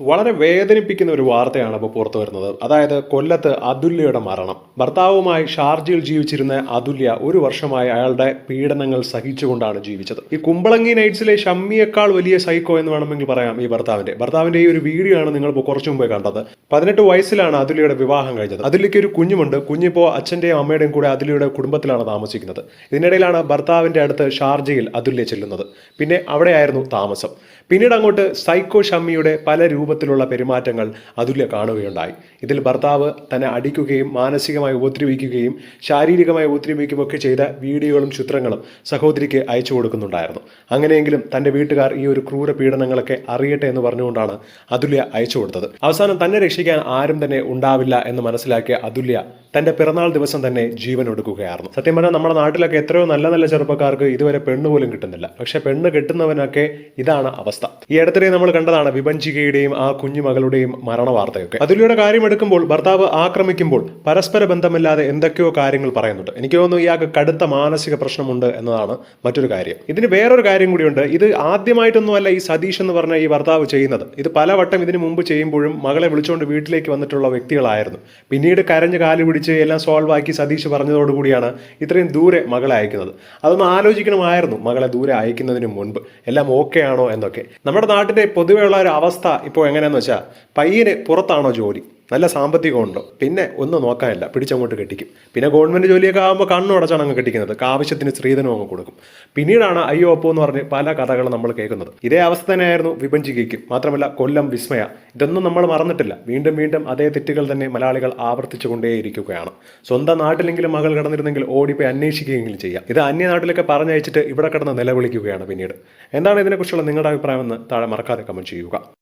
വളരെ വേദനിപ്പിക്കുന്ന ഒരു വാർത്തയാണ് ഇപ്പോൾ പുറത്തു വരുന്നത്. അതായത് കൊല്ലത്ത് അതുല്യയുടെ മരണം. ഭർത്താവുമായി ഷാർജയിൽ ജീവിച്ചിരുന്ന അതുല്യ ഒരു വർഷമായി അയാളുടെ പീഡനങ്ങൾ സഹിച്ചുകൊണ്ടാണ് ജീവിച്ചത്. ഈ കുമ്പളങ്ങി നൈറ്റ്സിലെ ഷമ്മിയേക്കാൾ വലിയ സൈക്കോ എന്ന് വേണമെങ്കിൽ പറയാം ഈ ഭർത്താവിന്റെ ഭർത്താവിന്റെ ഈ ഒരു വീഡിയോ ആണ് നിങ്ങൾ ഇപ്പോൾ കുറച്ചു മുമ്പേ കണ്ടത്. പതിനെട്ട് വയസ്സിലാണ് അതുല്യയുടെ വിവാഹം കഴിഞ്ഞത്. അതുല്യയ്ക്ക് ഒരു കുഞ്ഞുമുണ്ട്. കുഞ്ഞിപ്പോൾ അച്ഛന്റെയും അമ്മയുടെയും കൂടെ അതുല്യയുടെ കുടുംബത്തിലാണ് താമസിക്കുന്നത്. ഇതിനിടയിലാണ് ഭർത്താവിന്റെ അടുത്ത് ഷാർജയിൽ അതുല്യ ചെല്ലുന്നത്. പിന്നെ അവിടെയായിരുന്നു താമസം. പിന്നീട് അങ്ങോട്ട് സൈക്കോ ഷമ്മിയുടെ പല രൂപത്തിലുള്ള പെരുമാറ്റങ്ങൾ അതുല്യ കാണുകയുണ്ടായി. ഇതിൽ ഭർത്താവ് തന്നെ അടിക്കുകയും മാനസികമായി ഉപദ്രവിക്കുകയും ശാരീരികമായി ഉപദ്രവിക്കുകയും ഒക്കെ ചെയ്ത വീഡിയോകളും ചിത്രങ്ങളും സഹോദരിക്ക് അയച്ചു കൊടുക്കുന്നുണ്ടായിരുന്നു. അങ്ങനെയെങ്കിലും തന്റെ വീട്ടുകാർ ഈ ഒരു ക്രൂര പീഡനങ്ങളൊക്കെ അറിയട്ടെ എന്ന് പറഞ്ഞുകൊണ്ടാണ് അതുല്യ അയച്ചു കൊടുത്തത്. അവസാനം തന്നെ രക്ഷിക്കാൻ ആരും തന്നെ ഉണ്ടാവില്ല എന്ന് മനസ്സിലാക്കിയ അതുല്യ തന്റെ പിറന്നാൾ ദിവസം തന്നെ ജീവൻ ഒടുക്കുകയായിരുന്നു സത്യം പറഞ്ഞാൽ നമ്മുടെ നാട്ടിലൊക്കെ എത്രയോ നല്ല നല്ല ചെറുപ്പക്കാർക്ക് ഇതുവരെ പെണ്ണ് പോലും കിട്ടുന്നില്ല. പക്ഷെ പെണ്ണ് കിട്ടുന്നവനൊക്കെ ഇതാണ് അവസ്ഥ. ഈ അടുത്തിടെ നമ്മൾ കണ്ടതാണ് വിഭഞ്ചികയുടെയും ആ കുഞ്ഞുമകളുടെയും മരണവാർത്തയൊക്കെ. മരണ വാർത്തയൊക്കെ അതിലൂടെ കാര്യം എടുക്കുമ്പോൾ ഭർത്താവ് ആക്രമിക്കുമ്പോൾ പരസ്പര ബന്ധമില്ലാതെ എന്തൊക്കെയോ കാര്യങ്ങൾ പറയുന്നുണ്ട്. എനിക്ക് തോന്നുന്നു ഇയാൾക്ക് കടുത്ത മാനസിക പ്രശ്നമുണ്ട് എന്നതാണ് മറ്റൊരു കാര്യം. ഇതിന് വേറൊരു കാര്യം കൂടിയുണ്ട്. ഇത് ആദ്യമായിട്ടൊന്നുമല്ല ഈ സതീഷ് എന്ന് പറഞ്ഞ ഈ ഭർത്താവ് ചെയ്യുന്നത്. ഇത് പലവട്ടം ഇതിനു മുമ്പ് ചെയ്യുമ്പോഴും മകളെ വിളിച്ചുകൊണ്ട് വീട്ടിലേക്ക് വന്നിട്ടുള്ള വ്യക്തികളായിരുന്നു. പിന്നീട് കരഞ്ഞ് കാൽ പിടിച്ച് എല്ലാം സോൾവ് ആക്കി സതീഷ് പറഞ്ഞതോടുകൂടിയാണ് ഇത്രയും ദൂരെ മകളെ അയക്കുന്നത്. അതൊന്ന് ആലോചിക്കണമായിരുന്നു മകളെ ദൂരെ അയക്കുന്നതിന് മുൻപ്. എല്ലാം ഓക്കെ ആണോ എന്നൊക്കെ. നമ്മുടെ നാട്ടിലെ പൊതുവെയുള്ള ഒരു അവസ്ഥ ഇപ്പോൾ എങ്ങനെയാന്ന് വെച്ചാൽ പയ്യന് പുറത്താണോ ജോലി? നല്ല സാമ്പത്തികമുണ്ടോ? പിന്നെ ഒന്നും നോക്കാനില്ല. പിടിച്ചങ്ങോട്ട് കെട്ടിക്കും. പിന്നെ ഗവൺമെന്റ് ജോലിയൊക്കെ ആകുമ്പോൾ കണ്ണു അടച്ചാണ് അങ്ങ് കെട്ടിക്കുന്നത്. ആവശ്യത്തിന് സ്ത്രീധനം അങ്ങ് കൊടുക്കും. പിന്നീടാണ് അയ്യോ അപ്പോ എന്ന് പറഞ്ഞ് പല കഥകളും നമ്മൾ കേൾക്കുന്നത്. ഇതേ അവസ്ഥ തന്നെയായിരുന്നു വിഭജിക്കും മാത്രമല്ല കൊല്ലം വിസ്മയ. ഇതൊന്നും നമ്മൾ മറന്നിട്ടില്ല. വീണ്ടും വീണ്ടും അതേ തെറ്റുകൾ തന്നെ മലയാളികൾ ആവർത്തിച്ചുകൊണ്ടേയിരിക്കുകയാണ്. സ്വന്തം നാട്ടിലെങ്കിലും മകൾ കിടന്നിരുന്നെങ്കിൽ ഓടിപ്പോയി അന്വേഷിക്കുകയെങ്കിലും ചെയ്യാം. ഇത് അന്യനാട്ടിലൊക്കെ പറഞ്ഞയച്ചിട്ട് ഇവിടെ കിടന്ന് നിലവിളിക്കുകയാണ് പിന്നീട്. എന്താണ് ഇതിനെക്കുറിച്ചുള്ള നിങ്ങളുടെ അഭിപ്രായം എന്ന് താഴെ മറക്കാതെ കമന്റ് ചെയ്യുക.